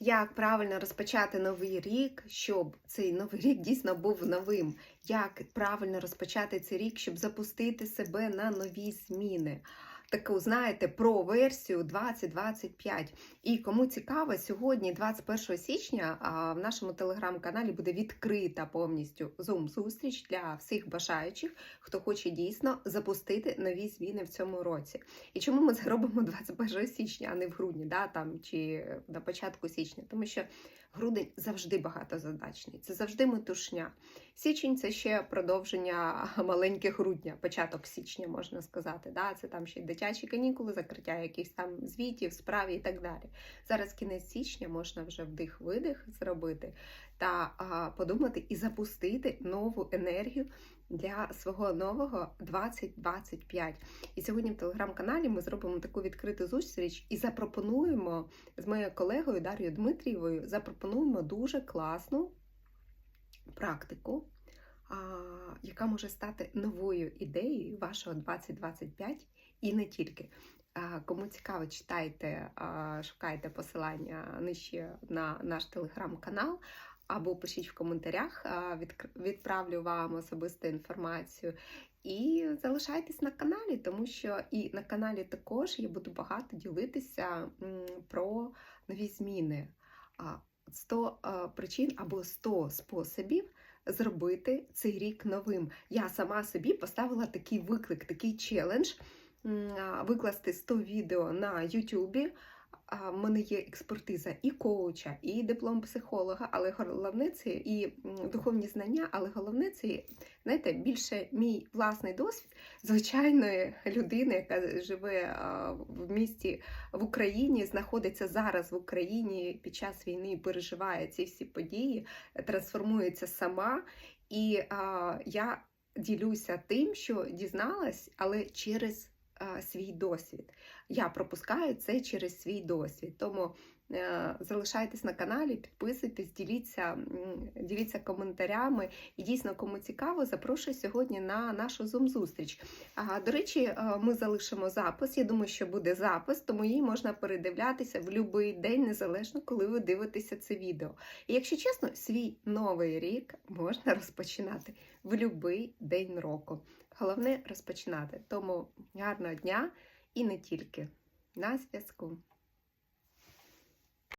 Як правильно розпочати новий рік, щоб цей новий рік дійсно був новим? Як правильно розпочати цей рік, щоб запустити себе на нові зміни? Таку, знаєте, про версію 2025. І кому цікаво, сьогодні, 21 січня, в нашому телеграм-каналі буде відкрита повністю Zoom-зустріч для всіх бажаючих, хто хоче дійсно запустити нові зміни в цьому році. І чому ми це робимо 21 січня, а не в грудні, да, там, чи на початку січня? Тому що грудень завжди багатозадачний, це завжди метушня. Січень це ще продовження маленьке грудня, початок січня, можна сказати. Да? Це там ще й дитячі канікули, закриття якихось там звітів, справ і так далі. Зараз кінець січня можна вже вдих-видих зробити та а, подумати і запустити нову енергію для свого нового 2025. І сьогодні в телеграм-каналі ми зробимо таку відкриту зустріч і запропонуємо з моєю колегою Дар'єю Дмитрієвою запропонуємо дуже класну практику, яка може стати новою ідеєю вашого 2025 і не тільки. Кому цікаво, читайте, шукайте посилання нижче на наш телеграм-канал. Або пишіть в коментарях, відправлю вам особисту інформацію. І залишайтесь на каналі, тому що і на каналі також я буду багато ділитися про нові зміни. А, 100 е, причин або 100 способів зробити цей рік новим. Я сама собі поставила такий виклик, такий челендж викласти 100 відео на Ютубі. В мене є експертиза і коуча, і диплом психолога, але головне це і духовні знання, але головне це, знаєте, більше мій власний досвід звичайної людини, яка живе в місті в Україні, знаходиться зараз в Україні під час війни, переживає ці всі події, трансформується сама. І я ділюся тим, що дізналась, але через свій досвід. Я пропускаю це через свій досвід. Тому е, залишайтесь на каналі, підписуйтесь, діліться, діліться коментарями. І дійсно, кому цікаво, запрошую сьогодні на нашу Zoom-зустріч. А, до речі, е, ми залишимо запис. Я думаю, що буде запис, тому її можна передивлятися в будь-який день, незалежно коли ви дивитеся це відео. І якщо чесно, свій новий рік можна розпочинати в будь-який день року. Головне розпочинати. Тому гарного дня і не тільки. На зв'язку.